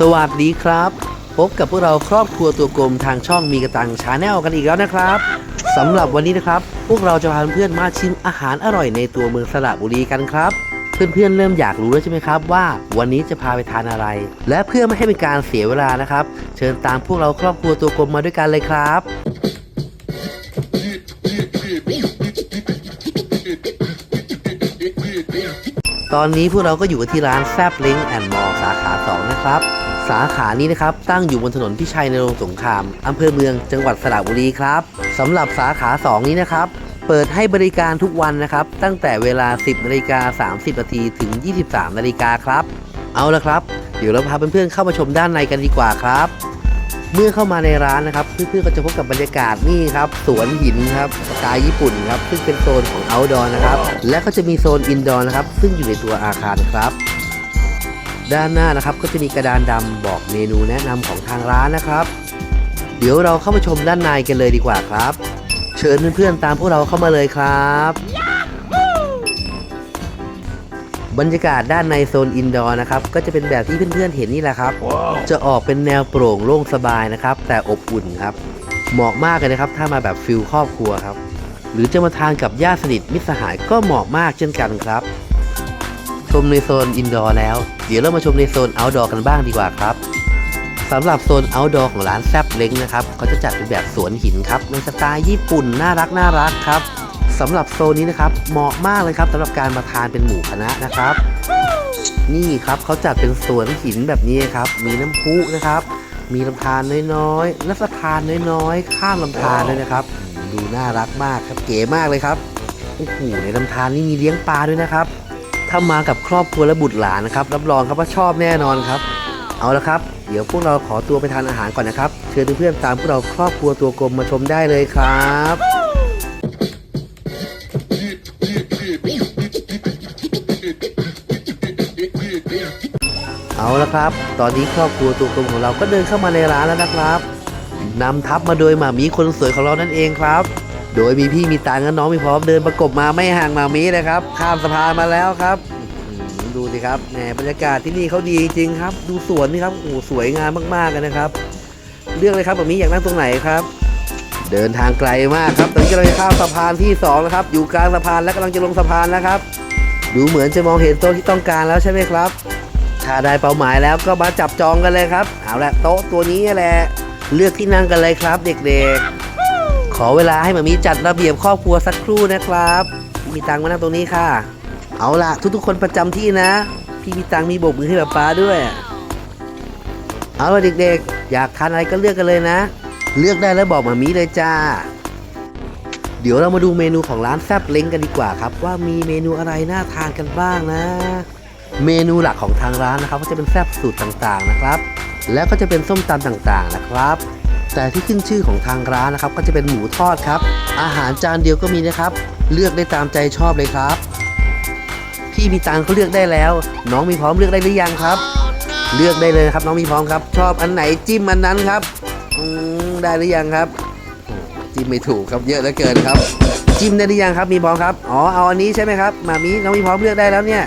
สวัสดีครับ พบกับพวกเราครอบครัวตัวกลมทางช่องมีกระตังชาแนลกันอีกแล้วนะครับสำหรับวันนี้นะครับ พวกเราจะพาเพื่อนมาชิมอาหารอร่อยในตัวเมืองสระบุรีกันครับ เพื่อนๆเริ่มอยากรู้แล้วใช่ไหมครับว่าวันนี้จะพาไปทานอะไร และเพื่อไม่ให้เป็นการเสียเวลานะครับ เชิญตามพวกเราครอบครัวตัวกลมมาด้วยกันเลยครับ ตอนนี้พวกเราก็อยู่กันที่ร้านแซบลิงแอนด์มอลสาขา 2 นะครับ สาขานี้นะครับ ตั้งอยู่บนถนนพิชัยในรงสงครามอำเภอเมืองจังหวัดสระบุรีครับสำหรับสาขา 2 นี้นะครับ เปิดให้บริการทุกวันนะครับ ตั้งแต่เวลา 10นาฬิกา30นาทีถึง 23นาฬิกาครับ เอาละครับ เดี๋ยวเราพาเพื่อนๆเข้ามาชมด้านในกันดีกว่าครับ เมื่อเข้ามาในร้านนะครับเพื่อนๆก็จะพบกับบรรยากาศนี่ครับสวนหินครับสไตล์ญี่ปุ่นครับซึ่งเป็นโซนของ outdoor นะครับและก็จะมีโซน indoor นะครับซึ่งอยู่ในตัวอาคารครับ ด้านหน้านะครับก็จะมีกระดานดำบอกเมนูแนะนำของทางร้านนะครับ เดี๋ยวเราเข้ามาชมด้านในกันเลยดีกว่าครับ เชิญเพื่อนๆตามพวกเราเข้ามาเลยครับบรรยากาศด้านในโซนอินดอร์นะครับก็จะเป็นแบบที่เพื่อนๆเห็นนี่แหละครับจะออกเป็นแนวโปร่งโล่งสบายนะครับ แต่อบอุ่นครับ เหมาะมากเลยนะครับ ถ้ามาแบบฟิลครอบครัวครับ หรือจะมาทานกับญาติสนิทมิตรสหายก็เหมาะมากเช่นกันครับ ชมในโซนอินดอร์แล้ว เดี๋ยวเรามาชมในโซนเอาท์ดอร์กันบ้างดีกว่าครับสำหรับโซนเอาท์ดอร์ของร้านแซบเล้งนะครับเขาจะจัดเป็นแบบสวนหินครับในสไตล์ญี่ปุ่นน่ารักน่ารักครับสำหรับโซนนี้นะครับเหมาะมากเลยครับสำหรับการมาทานเป็นหมู่คณะนะครับ นี่ครับเขาจัดเป็นสวนหินแบบนี้ครับ มีน้ำพุนะครับ มีลำธารน้อยๆและสะพานน้อยๆ ข้ามลำธารด้วยนะครับ ดูน่ารักมากครับเก๋มากเลยครับโอ้โหในลำธารนี่มีเลี้ยงปลาด้วยนะครับ ถ้ามากับครอบครัวและบุตรหลานนะครับรับรองครับว่าชอบแน่นอนครับ เอาละครับ เดี๋ยวพวกเราขอตัวไปทานอาหารก่อนนะครับ เชิญเพื่อนๆตามพวกเราครอบครัวตัวกลมมาชมได้เลยครับเอาละครับ ตอนนี้ครอบครัวตัวกลมของเราก็เดินเข้ามาในร้านแล้วนะครับนำทัพมาโดยหมามีคนสวยของเรานั่นเองครับ โดยมีพี่มีตางและน้องมีพร้อมเดินประกบมาไม่ห่างหมามีเลยครับ ข้ามสะพานมาแล้วครับ ดูสิครับแหมบรรยากาศที่นี่เขาดีจริงครับ ดูสวนนี่ครับโอ้สวยงามมากๆเลยนะครับเลือกเลยครับหมามีอยากนั่งตรงไหนครับ เดินทางไกลมากครับตอนนี้กำลังจะข้ามสะพานที่สองนะครับอยู่กลางสะพานและกำลังจะลงสะพานนะครับ ดูเหมือนจะมองเห็นโต๊ะที่ต้องการแล้วใช่ไหมครับ ถ้าได้เป้าหมายแล้วก็มาจับจองกันเลยครับเอาละโต๊ะตัวนี้แหละเลือกที่นั่งกันเลยครับ เด็กๆ ขอเวลาให้มามีจัดระเบียบครอบครัวสักครู่นะครับ มีตังค์มานั่งตรงนี้ค่ะ เอาละทุกๆคนประจำที่นะ พี่มีตังมีโบกมือให้แบบป้าด้วย เอาละเด็กๆ อยากทานอะไรก็เลือกกันเลยนะ เลือกได้แล้วบอกมามีเลยจ้า เดี๋ยวเรามาดูเมนูของร้านแซบเล้งกันดีกว่าครับ ว่ามีเมนูอะไรน่าทานกันบ้างนะ เมนูหลักของทางร้านนะครับ ก็จะเป็นแซบสูตรต่างๆนะครับ แล้วก็จะเป็นส้มตำต่างๆนะครับแต่ที่ขึ้นชื่อของทางร้านนะครับ ก็จะเป็นหมูทอดครับ อาหารจานเดียวก็มีนะครับ เลือกได้ตามใจชอบเลยครับ พี่มีตังเขาเลือกได้แล้ว น้องมีพร้อมเลือกได้หรือยังครับ เลือกได้เลยครับ น้องมีพร้อมครับ ชอบอันไหนจิ้มอันนั้นครับอืมได้หรือยังครับ จิ้มไม่ถูกครับเยอะเหลือเกินครับ จิ้มได้หรือยังครับ มีพร้อมครับอ๋อเอาอันนี้ใช่ไหมครับมามีน้องมีพร้อมเลือกได้แล้วเนี่ย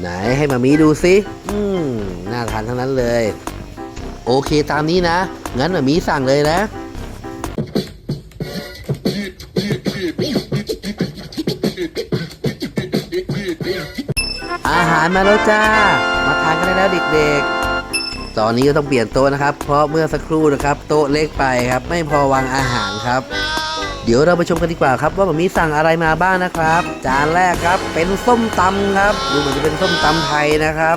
ไหนให้มามีดูสิอืมน่าทานทั้งนั้นเลย โอเคตามนี้นะงั้นมามีสั่งเลยนะาหารมาแล้วจ้า มาทานกันได้แล้วเด็กๆ ตอนนี้ก็ต้องเปลี่ยนโต๊ะนะครับ เพราะเมื่อสักครู่นะครับ โต๊ะเล็กไปครับ ไม่พอวางอาหารครับ เดี๋ยวเราไปชมกันดีกว่าครับ ว่ามามีสั่งอะไรมาบ้างนะครับ จานแรกครับเป็นส้มตำครับดูเหมือนจะเป็นส้มตำไทยนะครับ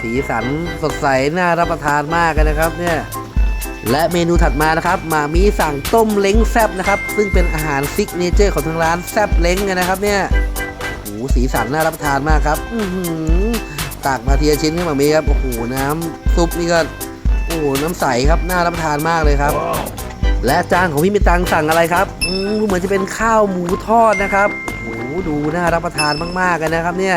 สีสันสดใสน่ารับประทานมากเลยนะครับเนี่ยและเมนูถัดมานะครับมามีสั่งต้มเล้งแซบนะครับ ซึ่งเป็นอาหารซิกเนเจอร์ของทางร้านแซบเล้งนะครับเนี่ย สีสันน่ารับประทานมากครับ อือหือตักมาทีละชิ้นให้มามีครับ โอ้โห น้ำซุปนี่ก็ โอ้โห น้ำใสครับ น่ารับประทานมากเลยครับ และจานของพี่มิตังสั่งอะไรครับ อืมดูเหมือนจะเป็นข้าวหมูทอดนะครับ โอ้โห ดูน่ารับประทานมากๆเลยนะครับ เนี่ย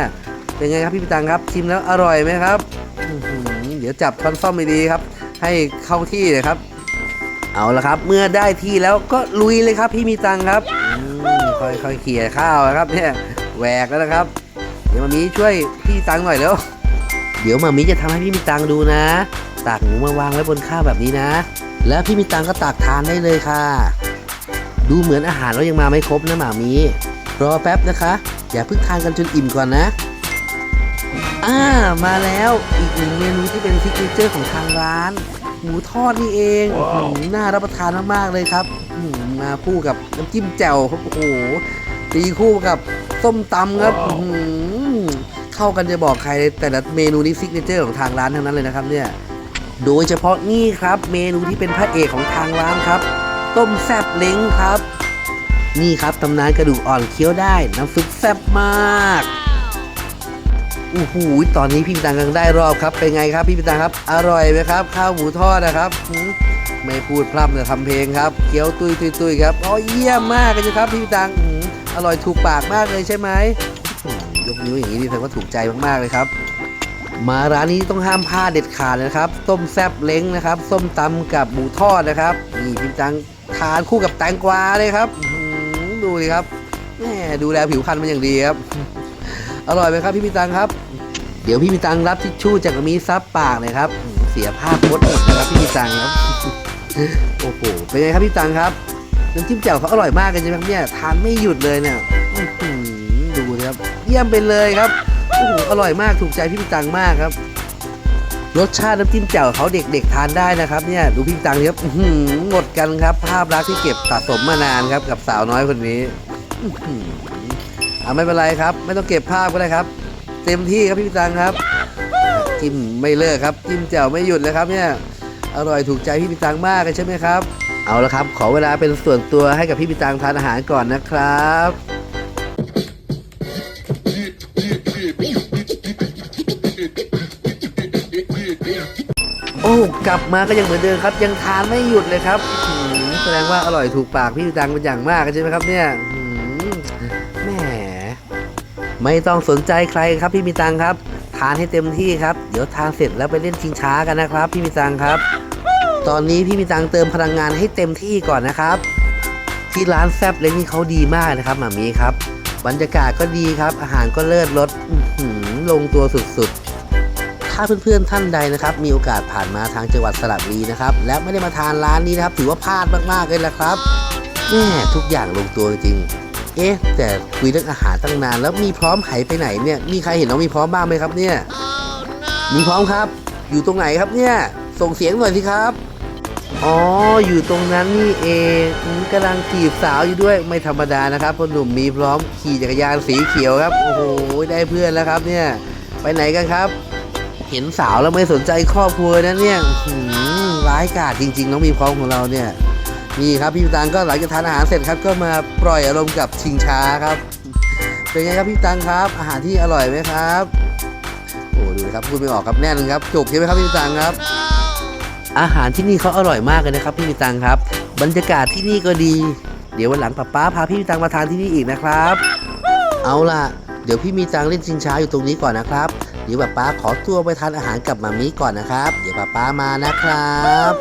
เป็นไงครับพี่มิตังครับ ชิมแล้วอร่อยไหมครับอื้อหือเดี๋ยวจับช้อนซ่อมไปดีครับ ให้เข้าที่เลยครับ เอาละครับ เมื่อได้ที่แล้วก็ลุยเลยครับ พี่มีตังครับอืมค่อยๆเขี่ยข้าวนะครับเนี่ย แหวกแล้วนะครับ เดี๋ยวมามีช่วยพี่ตังหน่อยแล้ว เดี๋ยวมามีจะทำให้พี่มีตังดูนะ ตักหมูมาวางไว้บนข้าวแบบนี้นะ แล้วพี่มีตังก็ตักทานได้เลยค่ะ ดูเหมือนอาหารเรายังมาไม่ครบนะหมามีรอแป๊บนะคะ อย่าเพิ่งทานกันจนอิ่มก่อนนะอ่ามาแล้วอีกหนึ่งเมนูที่เป็นซิกเนเจอร์ของทางร้าน หมูทอดนี่เองอื้อหือน่ารับประทานมากๆเลยครับอื้อหือมาคู่กับน้ำจิ้มแจ่วโอ้โหตีคู่กับ ส้มตำครับเข้ากันจะบอกใครแต่ละเมนูนี้ซิกเนเจอร์ของทางร้านทั้งนั้นเลยนะครับเนี่ยโดยเฉพาะนี่ครับเมนูที่เป็นพระเอกของทางร้านครับ ต้มแซบเล้งครับ นี่ครับตำนานกระดูกอ่อนเคี้ยวได้น้ำซุปแซบมากโอ้โหตอนนี้พี่ปิตังกำลังได้รอบครับ เป็นไงครับพี่ปิตังครับ อร่อยไหมครับ ข้าวหมูทอดนะครับ ไม่พูดพร่ำแต่ทำเพลงครับ เคี้ยวตุยตุยตุยครับ อ๋อเยี่ยมมากเลยครับพี่ปิตังหื อร่อยถูกปากมากเลยใช่ไหมยกนิ้วอย่างนี้นี่แสดงว่าถูกใจมากๆเลยครับ มาร้านนี้ต้องห้ามพลาดเด็ดขาดนะครับต้มแซบเล้งนะครับ ส้มตำกับหมูทอดนะครับนี่พี่จังทานคู่กับแตงกวาเลยครับดูดิครับแหมดูแลผิวพรรณมันอย่างดีครับอร่อยไหมครับพี่มิตังครับ เดี๋ยวพี่มิตังรับทิชชู่จากมีซับปากเลยครับเสียภาพพจน์หมดนะครับพี่มิตังครับโอ้โหเป็นไงครับพี่ตังครับ น้ำจิ้มแจ่วเขาอร่อยมากกันใช่ไหมครับเนี่ยทานไม่หยุดเลยเนี่ยอื้อหือดูนะครับเยี่ยมไปเลยครับโอ้โหอร่อยมากถูกใจพี่ปิงตังมากครับ รสชาติน้ำจิ้มแจ่วเขาเด็กๆทานได้นะครับเนี่ยดูพี่ปิตังครับอื้อหือหมดกันครับ ภาพลักษณ์ที่เก็บสะสมมานานครับกับสาวน้อยคนนี้อื้อหืออ่าไม่เป็นไรครับ ไม่ต้องเก็บภาพก็ได้ครับ เต็มที่ครับพี่ปิงตังครับจิ้มไม่เลิกครับจิ้มแจ่วไม่หยุดเลยครับเนี่ยอร่อยถูกใจพี่ปิงตังมากเลยใช่ไหมครับ เอาละครับ ขอเวลาเป็นส่วนตัวให้กับพี่ปิตังทานอาหารก่อนนะครับ โอ้กลับมาก็ยังเหมือนเดิมครับ ยังทานไม่หยุดเลยครับหือแสดงว่าอร่อยถูกปากพี่ตังเป็นอย่างมากใช่ไหมครับเนี่ยหือแหมไม่ต้องสนใจใครครับพี่มีตังครับ ทานให้เต็มที่ครับ เดี๋ยวทานเสร็จแล้วไปเล่นชิงช้ากันนะครับ พี่มีตังครับ ตอนนี้พี่มีตังเติมพลังงานให้เต็มที่ก่อนนะครับ ที่ร้านแซบเล้งนี่เขาดีมากนะครับหมามีครับ บรรยากาศก็ดีครับ อาหารก็เลิศรสลงตัวสุดๆ ถ้าเพื่อนๆท่านใดนะครับ มีโอกาสผ่านมาทางจังหวัดสระบุรีนะครับ และไม่ได้มาทานร้านนี้นะครับ ถือว่าพลาดมากๆเลยละครับแม่ทุกอย่างลงตัวจริงเอ๊ะ แต่คุยเรื่องอาหารตั้งนานแล้วมีพร้อมไหไปไหนเนี่ยมีใครเห็นน้องมีพร้อมบ้างไหมครับเนี่ย มีพร้อมครับ อยู่ตรงไหนครับเนี่ย ส่งเสียงหน่อยสิครับ อ๋อ อยู่ตรงนั้นนี่เองกำลังจีบสาวอยู่ด้วยไม่ธรรมดานะครับคนหนุ่มมีพร้อมขี่จักรยานสีเขียวครับ โอ้โห ได้เพื่อนแล้วครับเนี่ย ไปไหนกันครับ เห็นสาวแล้วไม่สนใจครอบครัวนะเนี่ยร้ายกาจจริง ๆ น้องมีพร้อมของเราเนี่ยนี่ครับพี่ตังก็หลังจากทานอาหารเสร็จครับก็มาปล่อยอารมณ์กับชิงช้าครับเป็นไงครับพี่ตังครับ อาหารที่อร่อยไหมครับ โอ้ดูนะครับพูดไม่ออกครับแน่นครับจุกใช่ไหมครับพี่ตังครับ อาหารที่นี่เขาอร่อยมากเลยนะครับพี่มิตังครับ บรรยากาศที่นี่ก็ดี เดี๋ยววันหลังป้าป้าพาพี่มิตังมาทานที่นี่อีกนะครับ เอาล่ะ เดี๋ยวพี่มีตังเล่นชิงช้าอยู่ตรงนี้ก่อนนะครับ เดี๋ยวป้าป้าขอตัวไปทานอาหารกับมามีก่อนนะครับ เดี๋ยวป้าป้ามานะครับ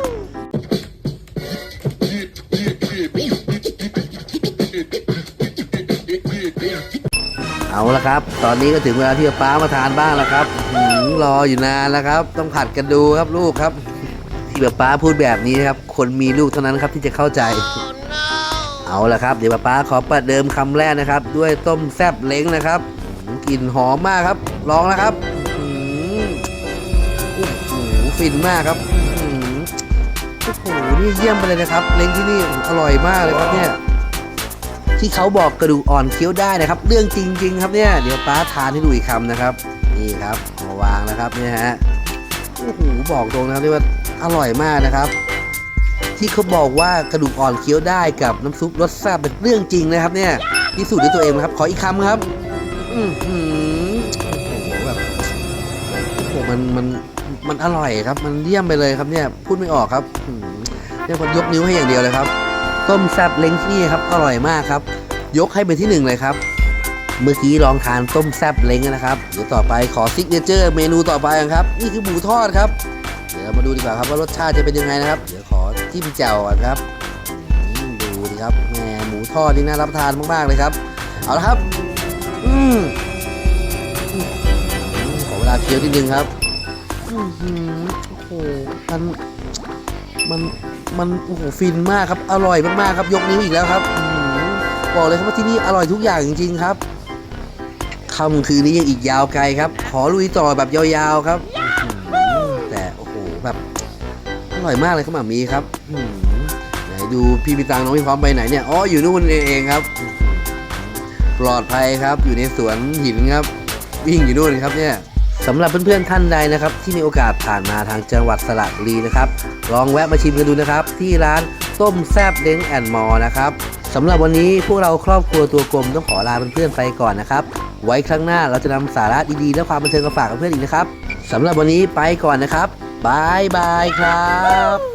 เอาละครับ ตอนนี้ก็ถึงเวลาที่ป้ามาทานบ้างแล้วครับรออยู่นานแล้วครับ ต้องผัดกันดูครับลูกครับ ที่แบบป้าพูดแบบนี้นะครับ คนมีลูกเท่านั้นครับที่จะเข้าใจ เอาละครับ เดี๋ยวป้าป้าขอประเดิมคำแรกนะครับ ด้วยต้มแซบเล้งนะครับหืมกลิ่นหอมมากครับ ลองนะครับหืมโอ้โหฟินมากครับหืมโอ้โหนี่เยี่ยมไปเลยนะครับ เล้งที่นี่อร่อยมากเลยครับเนี่ยที่เขาบอกกระดูกอ่อนเคี้ยวได้นะครับ เรื่องจริง ๆ ครับเนี่ยเดี๋ยวป้าทานให้ดูอีกคำนะครับ นี่ครับมาวางนะครับเนี่ยฮะโอ้โหบอกตรงนะครับเรียกว่า อร่อยมากนะครับ ที่เขาบอกว่ากระดูกอ่อนเคี้ยวได้กับน้ำซุปรสแซ่บเป็นเรื่องจริงนะครับ เนี่ยพิสูจน์ด้วยตัวเองนะครับ ขออีกคำครับ อือหือโหแบบโอ้โหมันมันมันอร่อยครับ มันเยี่ยมไปเลยครับเนี่ยพูดไม่ออกครับเรียกว่ายกนิ้วให้อย่างเดียวเลยครับ ต้มแซบเล้งที่นี่ครับอร่อยมากครับ ยกให้เป็นที่หนึ่งเลยครับ เมื่อกี้ลองทานต้มแซบเล้งนะครับเดี๋ยวต่อไปขอซิกเนเจอร์เมนูต่อไปครับ นี่คือหมูทอดครับ เดี๋ยวมาดูดีกว่าครับว่ารสชาติจะเป็นยังไงนะครับ เดี๋ยวขอจิ้มแจ่วก่อนครับดูดิครับแหมหมูทอดนี่น่ารับประทานมากๆเลยครับ เอาละครับอืมอืมขอเวลาเคี้ยวนิดนึงครับอือหือโอ้โหมันมันมันโอ้โหฟินมากครับ อร่อยมากๆครับ ยกนิ้วอีกแล้วครับอบอกเลยครับว่าที่นี่อร่อยทุกอย่างจริงๆครับค่ำคืนนี้ยังอีกยาวไกลครับ ขอลุยต่อแบบยาวๆครับ แบบอร่อยมากเลยครับหมามีครับไหนดูพี่พี่ตังน้องพี่พร้อมไปไหนเนี่ยอ๋ออยู่นู่นเองครับ ปลอดภัยครับอยู่ในสวนหินครับ วิ่งอยู่นู่นครับเนี่ยสำหรับเพื่อนๆท่านใดนะครับ ที่มีโอกาสผ่านมาทางจังหวัดสระบุรีนะครับ ลองแวะมาชิมกันดูนะครับ ที่ร้านต้มแซบเล้งแอนมอนะครับสำหรับวันนี้พวกเราครอบครัวตัวกลมต้องขอลาเพื่อนๆไปก่อนนะครับ ไว้ครั้งหน้าเราจะนำสาระดีๆและความบันเทิงมาฝากเพื่อนๆอีกนะครับสำหรับวันนี้ไปก่อนนะครับ บายบายครับ